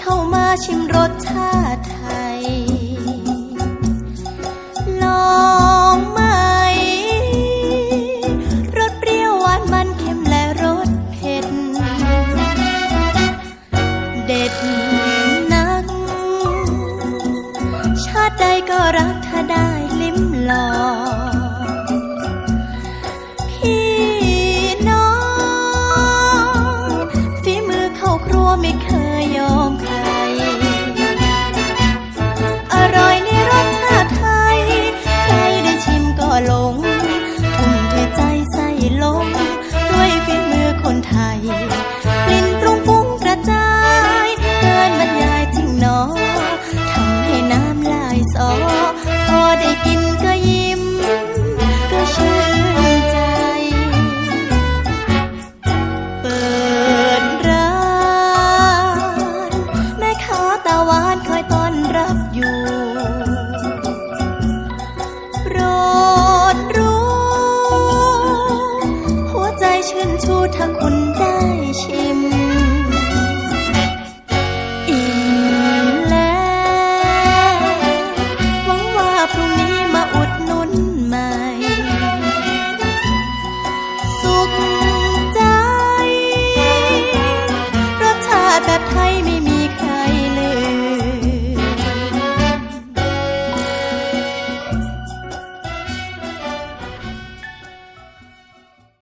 เข้ามาชิมรสชาติไทย ลองไหม รสเปรี้ยวหวานมันเค็มและรสเผ็ด เด็ดนัก ชาติใดก็รักถ้าได้ลิ้มลอง ไทย กลิ่นปรุงฟุ้งกระจาย เกินบรรยายจริงหนอทำให้น้ำลายสอพอได้กินก็ยิ้ม ก็ชื่นใจ เปิดร้าน แม่ค้าตาหวานคอยต้อนรับอยู่โปรดรู้หัวใจชื่นชูถ้าคุณ